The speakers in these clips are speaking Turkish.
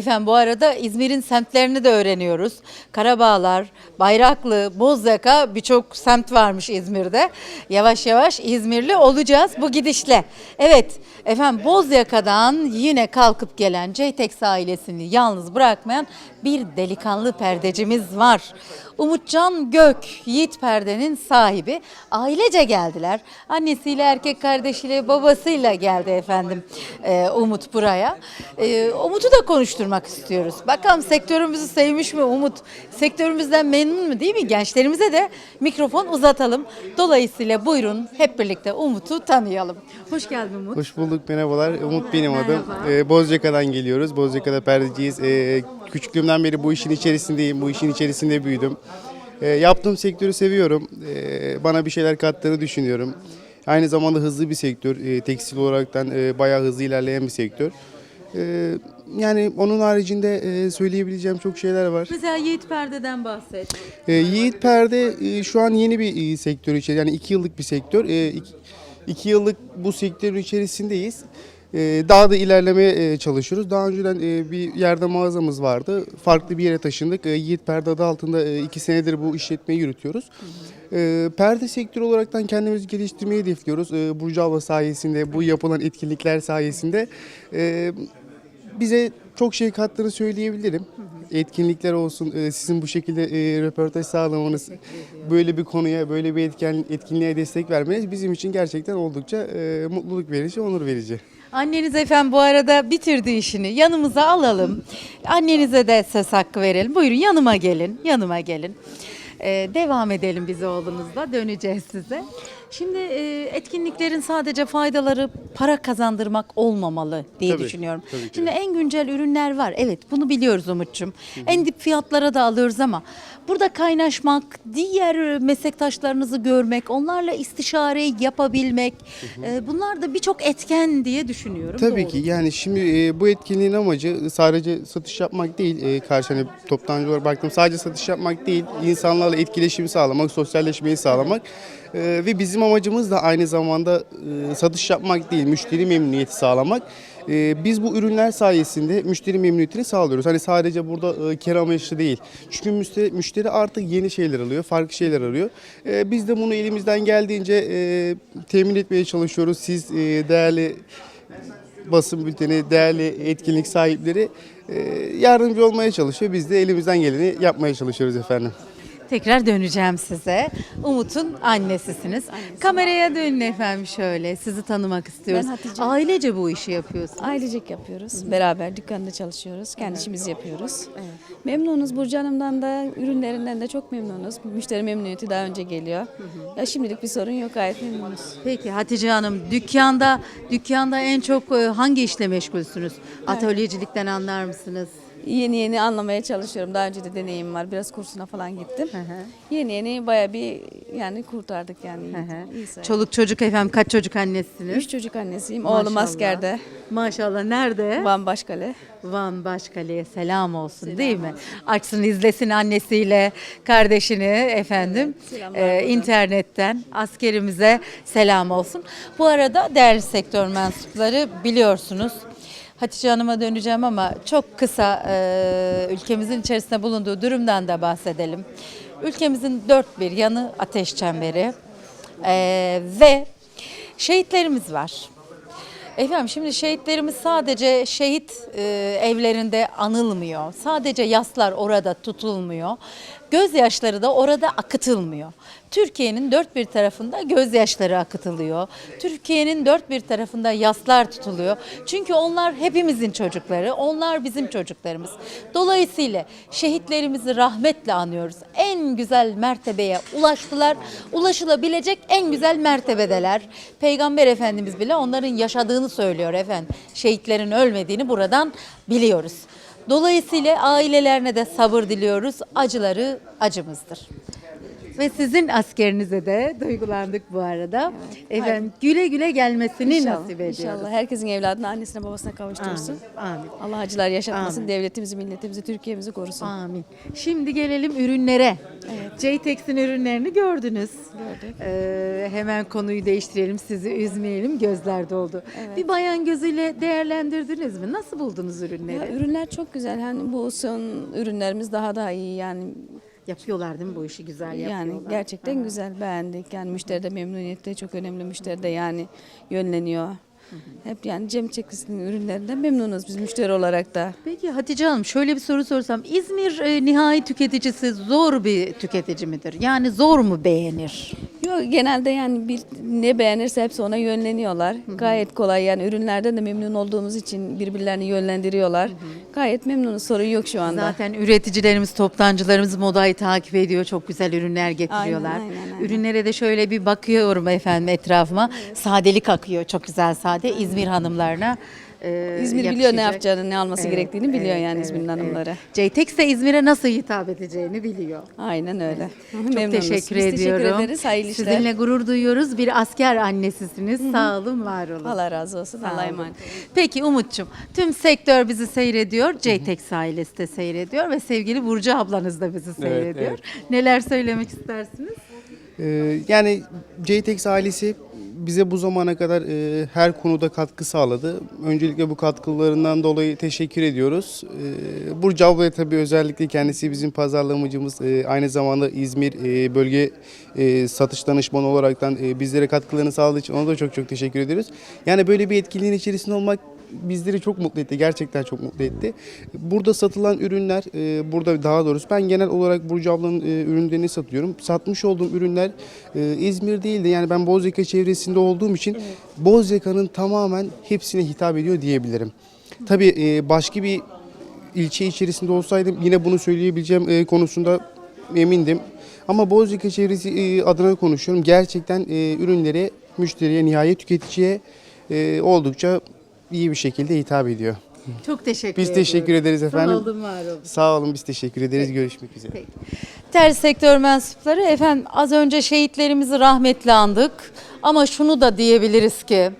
Efendim bu arada İzmir'in semtlerini de öğreniyoruz. Karabağlar, Bayraklı, Bozyaka birçok semt varmış İzmir'de. Yavaş yavaş İzmirli olacağız bu gidişle. Evet efendim Bozyaka'dan yine kalkıp gelen Ceytex ailesini yalnız bırakmayan bir delikanlı perdecimiz var. Umutcan Gök, Yiğit Perde'nin sahibi. Ailece geldiler. Annesiyle, erkek kardeşiyle, babasıyla geldi efendim e, Umut buraya. E, Umut'u da konuşturmak istiyoruz. Bakalım sektörümüzü sevmiş mi Umut? Sektörümüzden memnun mu değil mi? Gençlerimize de mikrofon uzatalım. Dolayısıyla buyurun hep birlikte Umut'u tanıyalım. Hoş geldin Umut. Hoş bulduk merhabalar. Umut benim adım. Ee, Bozcaka'dan geliyoruz. Bozcaka'da perdeciyiz. Ee, küçüklüğümden beri bu işin içerisindeyim. Bu işin içerisinde büyüdüm. Ee, yaptığım sektörü seviyorum. Ee, bana bir şeyler kattığını düşünüyorum. Aynı zamanda hızlı bir sektör. Ee, tekstil olaraktan e, bayağı hızlı ilerleyen bir sektör. Ee, yani onun haricinde e, söyleyebileceğim çok şeyler var. Mesela Yiğit Perde'den bahset. E, Yiğit Perde e, şu an yeni bir e, sektör içeri yani iki yıllık bir sektör. E, iki, iki yıllık bu sektörün içerisindeyiz. E, daha da ilerlemeye e, çalışıyoruz. Daha önceden e, bir yerde mağazamız vardı. Farklı bir yere taşındık. E, Yiğit Perde adı altında e, iki senedir bu işletmeyi yürütüyoruz. E, perde sektörü olaraktan kendimizi geliştirmeyi hedefliyoruz. E, Burcu abla sayesinde, bu yapılan etkinlikler sayesinde e, bize çok şey kattığını söyleyebilirim. Etkinlikler olsun, e, sizin bu şekilde e, röportaj sağlamanız, böyle bir konuya, böyle bir etken, etkinliğe destek vermeniz bizim için gerçekten oldukça e, mutluluk verici, onur verici. Anneniz efendim bu arada bitirdi işini. Yanımıza alalım. Annenize de söz hakkı verelim. Buyurun yanıma gelin. Yanıma gelin. Ee, devam edelim biz oğlunuzla. Döneceğiz size. Şimdi e, etkinliklerin sadece faydaları para kazandırmak olmamalı diye Tabii, düşünüyorum. tabii ki. Şimdi en güncel ürünler var. Evet bunu biliyoruz Umut'cum. En dip fiyatlara da alıyoruz ama burada kaynaşmak, diğer meslektaşlarınızı görmek, onlarla istişare yapabilmek e, bunlar da birçok etken diye düşünüyorum. Tabii Doğru. ki yani şimdi e, bu etkinliğin amacı sadece satış yapmak değil. E, karşı hani toptancı olarak baktım sadece satış yapmak değil. insanlarla etkileşimi sağlamak, sosyalleşmeyi sağlamak. E, ve bizim amacımız da aynı zamanda e, satış yapmak değil, müşteri memnuniyeti sağlamak. E, biz bu ürünler sayesinde müşteri memnuniyetini sağlıyoruz. Hani sadece burada e, amaçlı değil. Çünkü müşteri, artık yeni şeyler alıyor, farklı şeyler arıyor. E, biz de bunu elimizden geldiğince temin etmeye çalışıyoruz. Siz değerli basın bülteni, değerli etkinlik sahipleri yardımcı olmaya çalışıyor. Biz de elimizden geleni yapmaya çalışıyoruz efendim. Tekrar döneceğim size. Umut'un annesisiniz. Kameraya dönün efendim şöyle. Sizi tanımak istiyoruz. Ben Hatice. Ailece bu işi yapıyorsunuz. Ailecek yapıyoruz. Beraber dükkanda çalışıyoruz. Kendi işimizi yapıyoruz. Memnunuz. Burcu Hanım'dan da ürünlerinden de çok memnunuz. Müşteri memnuniyeti daha önce geliyor. Ya şimdilik bir sorun yok. Gayet memnunuz. Peki Hatice Hanım dükkanda dükkanda en çok e, hangi işle meşgulsünüz? Atölyecilikten anlar mısınız? Yeni yeni anlamaya çalışıyorum. Daha önce de deneyim var. Biraz kursuna falan gittim. hı. Yeni yeni baya bir yani kurtardık yani. Hı hı. İyi sayılır. Çoluk çocuk efendim kaç çocuk annesiniz? Üç çocuk annesiyim. Maşallah. Oğlum askerde. Maşallah nerede? Van Başkale. Van Başkale'ye selam olsun değil mi? Açsın izlesin annesiyle kardeşini efendim Ee, buradan. internetten askerimize selam olsun. Bu arada değerli sektör mensupları biliyorsunuz. Hatice Hanım'a döneceğim ama çok kısa e, ülkemizin içerisinde bulunduğu durumdan da bahsedelim. Ülkemizin dört bir yanı ateş çemberi E, ve şehitlerimiz var. Efendim şimdi şehitlerimiz sadece şehit e, evlerinde anılmıyor. Sadece yaslar orada tutulmuyor. Gözyaşları da orada akıtılmıyor. Türkiye'nin dört bir tarafında gözyaşları akıtılıyor. Türkiye'nin dört bir tarafında yaslar tutuluyor. Çünkü onlar hepimizin çocukları, onlar bizim çocuklarımız. Dolayısıyla şehitlerimizi rahmetle anıyoruz. En güzel mertebeye ulaştılar. Ulaşılabilecek en güzel mertebedeler. Peygamber Efendimiz bile onların yaşadığını söylüyor efendim. Şehitlerin ölmediğini buradan biliyoruz. Dolayısıyla ailelerine de sabır diliyoruz. Acıları acımızdır. Ve sizin askerinize de duygulandık bu arada. Efendim güle güle gelmesini İnşallah, nasip ediyoruz. İnşallah herkesin evladını annesine babasına kavuştursun. Amin. Amin. Allah acılar yaşatmasın. Amin. Devletimizi, milletimizi, Türkiye'mizi korusun. Amin. Şimdi gelelim ürünlere. JTEX'in ürünlerini gördünüz. Gördük. Ee, hemen konuyu değiştirelim, sizi üzmeyelim. Gözler doldu. Bir bayan gözüyle değerlendirdiniz mi? Nasıl buldunuz ürünleri? Ya, ürünler çok güzel. Hani bu son ürünlerimiz daha da iyi yani. Yapıyorlar değil mi bu işi güzel yapıyorlar? Yani gerçekten güzel beğendik. Yani müşteri de memnuniyette çok önemli. Müşteri de yani yönleniyor. Hep yani Cem Çekisi'nin ürünlerinden memnunuz biz müşteri olarak da. Peki Hatice Hanım şöyle bir soru sorsam. İzmir e, nihai tüketicisi zor bir tüketici midir? Yani zor mu beğenir? Yok genelde yani bir ne beğenirse hepsi ona yönleniyorlar. Gayet kolay yani ürünlerden de memnun olduğumuz için birbirlerini yönlendiriyorlar. Gayet memnunuz sorun yok şu anda. Zaten üreticilerimiz, toptancılarımız modayı takip ediyor. Çok güzel ürünler getiriyorlar. Aynen, aynen, aynen. Ürünlere de şöyle bir bakıyorum efendim etrafıma. Sadelik akıyor. Çok güzel sade. İzmir hanımlarına e, İzmir biliyor ne yapacağını, ne alması Evet, gerektiğini biliyor evet, yani evet, İzmir'in evet. hanımları. JTEX de İzmir'e nasıl hitap edeceğini biliyor. Aynen öyle. Çok Memnunuz. teşekkür Biz ediyorum. teşekkür ederiz. Hayırlı işler. Sizinle gurur duyuyoruz. Bir asker annesisiniz. Sağ olun, var olun. Allah razı olsun. Allah'a emanet. Peki Umut'cum tüm sektör bizi seyrediyor. JTEX ailesi de seyrediyor ve sevgili Burcu ablanız da bizi seyrediyor. Neler söylemek istersiniz? Ee, yani JTEX ailesi bize bu zamana kadar e, her konuda katkı sağladı. Öncelikle bu katkılarından dolayı teşekkür ediyoruz. Ee, Burcu ablaya tabii özellikle kendisi bizim pazarlamacımız. Ee, aynı zamanda İzmir e, bölge e, satış danışmanı olaraktan e, bizlere katkılarını sağladığı için ona da çok çok teşekkür ediyoruz. Yani böyle bir etkinliğin içerisinde olmak bizleri çok mutlu etti. Gerçekten çok mutlu etti. Burada satılan ürünler, e, burada daha doğrusu ben genel olarak Burcu ablanın e, ürünlerini satıyorum. Satmış olduğum ürünler e, İzmir değil de yani ben Bozyaka çevresinde olduğum için Bozyaka'nın tamamen hepsine hitap ediyor diyebilirim. Tabii e, başka bir ilçe içerisinde olsaydım yine bunu söyleyebileceğim e, konusunda emindim. Ama Bozyaka çevresi e, adına konuşuyorum. Gerçekten e, ürünleri müşteriye, nihayet tüketiciye e, oldukça iyi bir şekilde hitap ediyor. Çok teşekkür Biz ediyorum. teşekkür ederiz efendim. Sağ olun, var olun. Sağ olun biz teşekkür ederiz. Görüşmek üzere. Peki. Değerli sektör mensupları efendim az önce şehitlerimizi rahmetle andık ama şunu da diyebiliriz ki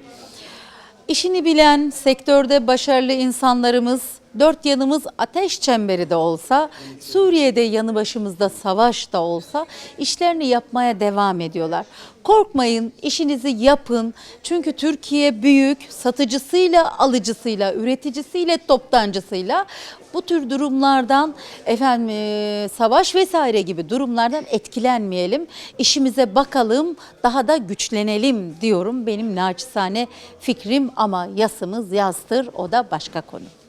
işini bilen sektörde başarılı insanlarımız dört yanımız ateş çemberi de olsa Suriye'de yanı başımızda savaş da olsa işlerini yapmaya devam ediyorlar. Korkmayın, işinizi yapın. Çünkü Türkiye büyük, satıcısıyla, alıcısıyla, üreticisiyle, toptancısıyla bu tür durumlardan efendim e, savaş vesaire gibi durumlardan etkilenmeyelim. İşimize bakalım, daha da güçlenelim diyorum. Benim naçizane fikrim ama yasımız yastır o da başka konu.